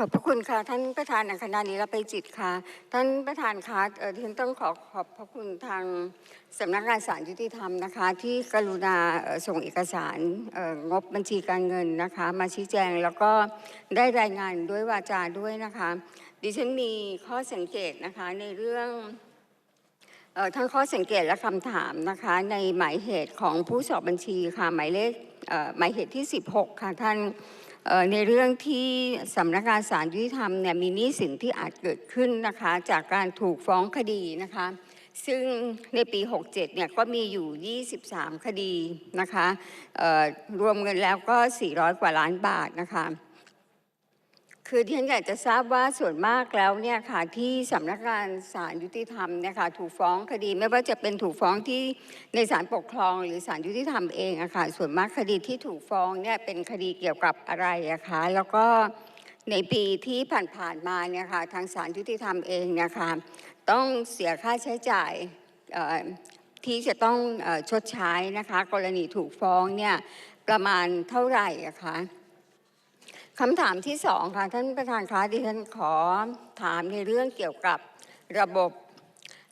ขอบพระคุณค่ะ ท่านประธานในคณะนี้รับไปจิตค่ะ ท่านประธานคะเอ่อที่ฉันต้องขอขอบพระคุณทางสำนักงานศาลยุติธรรมนะคะ ที่กรุณาส่งเอกสารงบบัญชีการเงินนะคะ มาชี้แจงแล้วก็ได้รายงานด้วยวาจาด้วยนะคะ ดิฉันมีข้อสังเกตนะคะในเรื่องอ่อทั้งข้อสังเกตและคำถามนะคะ ในหมายเหตุของผู้สอบบัญชีค่ะหมายเลขหมายเหตุที่ 16 ค่ะท่าน ในเรื่องที่สำนักงานศาลยุติธรรมเนี่ยมีหนี้สินที่อาจเกิดขึ้นนะคะจากการถูกฟ้องคดีนะคะซึ่งในปี 67 เนี่ยก็มีอยู่ 23 คดีนะคะรวมเงินแล้วก็ 400 กว่าล้านบาทนะคะ คือที่ฉันอยากจะทราบว่าส่วนมากแล้วเนี่ยค่ะที่สำนักงานศาลยุติธรรมนี่ยค่ะถูกฟ้องคดีไม่ว่าจะเป็นถูกฟ้องที่ในศาลปกครอง หรือศาลยุติธรรมเองอะค่ะส่วนมากคดีที่ถูกฟ้องเนี่ยเป็นคดีเกี่ยวกับอะไรอะคะแล้วก็ในปีที่ผ่านๆมาเนี่ยค่ะทางศาลยุติธรรมเองเนี่ยค่ะต้องเสียค่าใช้จ่ายที่จะต้องอชดใช้นะคะ กรณีถูกฟ้องเนี่ยประมาณเท่าไหร่อะคะ คำถามที่สองค่ะท่านประธานคะดิฉันขอถามในเรื่องเกี่ยวกับระบบ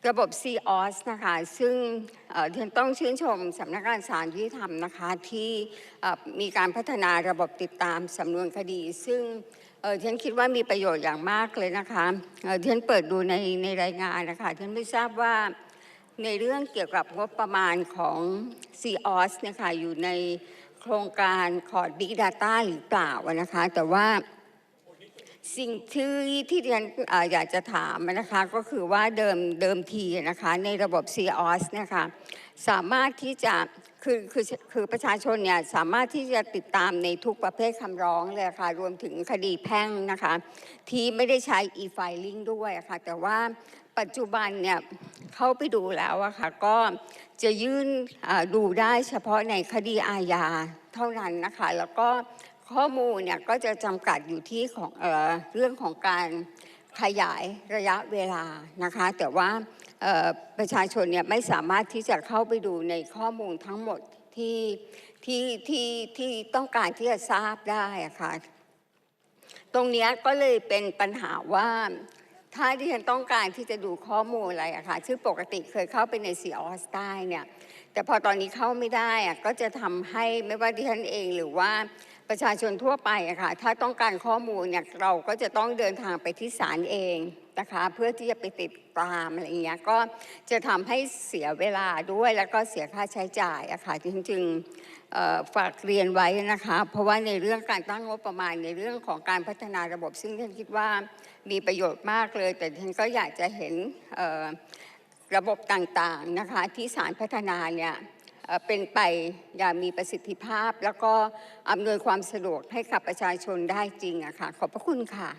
ระบบ c o s นะคะ ซึ่งเอ่อดิฉันต้องชื่นชมสำนักงานศาลยุติธรรมนะคะ ที่มีการพัฒนาระบบติดตามสำนวนคดี ซึ่งเอ่อดิฉันคิดว่ามีประโยชน์อย่างมากเลยนะคะเอ่อดิฉันเปิดดูในในรายงานนะคะดิฉันไม่ทราบว่าในเรื่องเกี่ยวกับงบประมาณของ c o s เนี่ยค่ะอยู่ใน โครงการคอร์ด Big Data หรือเปล่านะคะ แต่ว่า สิ่งที่ที่ดิฉันออยากจะถามนะคะก็คือว่าเดิมเดิมทีนะคะในระบบ c o s เนี่ยค่ะสามารถที่จะคือคือคือประชาชนเนี่ยสามารถที่จะติดตามในทุกประเภทคำร้องเลยค่ะรวมถึงคดีแพ่งนะคะที่ไม่ได้ใช้ e-filing ด้วยะค่ะแต่ว่าปัจจุบันเนี่ยเข้าไปดูแล้วอะค่ะก็จะยื่นดูได้เฉพาะในคดีอาญาเท่านั้นนะคะแล้วก็ ข้อมูลเนี่ยก็จะจำกัดอยู่ที่ของเออเรื่องของการขยายระยะเวลานะคะ แต่ว่าประชาชนเนี่ยไม่สามารถที่จะเข้าไปดูในข้อมูลทั้งหมดที่ที่ที่ที่ต้องการที่จะทราบได้อะค่ะตรงนี้ก็เลยเป็นปัญหาว่าถ้าที่ฉันต้องการที่จะดูข้อมูลอะไรอะค่ะซึ่งปกติเคยเข้าไปในสีออสไตเนี่ยแต่พอตอนนี้เข้าไม่ได้อะก็จะทำให้ไม่ว่าที่ฉันเองหรือว่า ประชาชนทั่วไปอะค่ะถ้าต้องการข้อมูลเนี่ยเราก็จะต้องเดินทางไปที่ศาลเองนะคะเพื่อที่จะไปติดตามอะไรอย่างเงี้ยก็จะทำให้เสียเวลาด้วยแล้วก็เสียค่าใช้จ่ายอะค่ะจริงๆฝากเรียนไว้นะคะเพราะว่าในเรื่องการตั้งงบประมาณในเรื่องของการพัฒนาระบบ ซึ่งฉันคิดว่ามีประโยชน์มากเลย แต่ฉันก็อยากจะเห็นระบบต่างๆนะคะที่สารพัฒนาเนี่ย เป็นไปอย่างมีประสิทธิภาพ แล้วก็อำนวยความสะดวกให้กับประชาชนได้จริงอะค่ะ ขอบพระคุณค่ะ